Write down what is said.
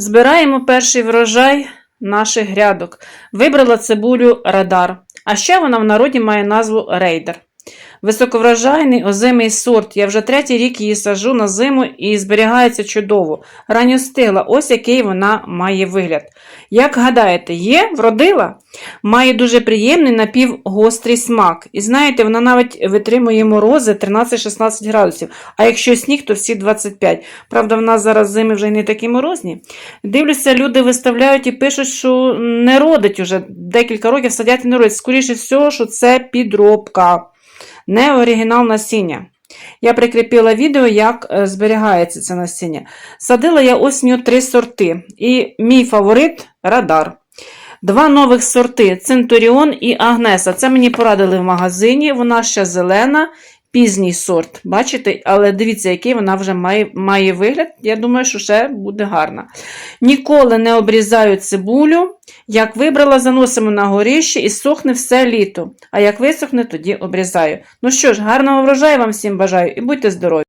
Збираємо перший врожай наших грядок. Вибрала цибулю радар, а ще вона в народі має назву рейдер. Високоврожайний озимий сорт. Я вже третій рік її сажу на зиму і зберігається чудово. Ранньостигла, ось який вона має вигляд. Як гадаєте, є, вродила? Має дуже приємний напівгострий смак. І знаєте, вона навіть витримує морози 13-16 градусів. А якщо сніг, то всі 25. Правда, в нас зараз зими вже не такі морозні. Дивлюся, люди виставляють і пишуть, що не родить уже декілька років садять і не родить. Скоріше всього, що це підробка, не оригінал насіння. Я прикріпила відео, як е, зберігається це насіння. Садила я осінню три сорти. І мій фаворит радар. Два нових сорти Центуріон і Агнеса. Це мені порадили в магазині. Вона ще зелена, пізній сорт. Бачите? Але дивіться, який вона вже має, має вигляд. Я думаю, що ще буде гарна. Ніколи не обрізаю цибулю. Як вибрала, заносимо на горіще і сохне все літо. А як висохне, тоді обрізаю. Ну що ж, гарного врожаю вам всім бажаю і будьте здорові!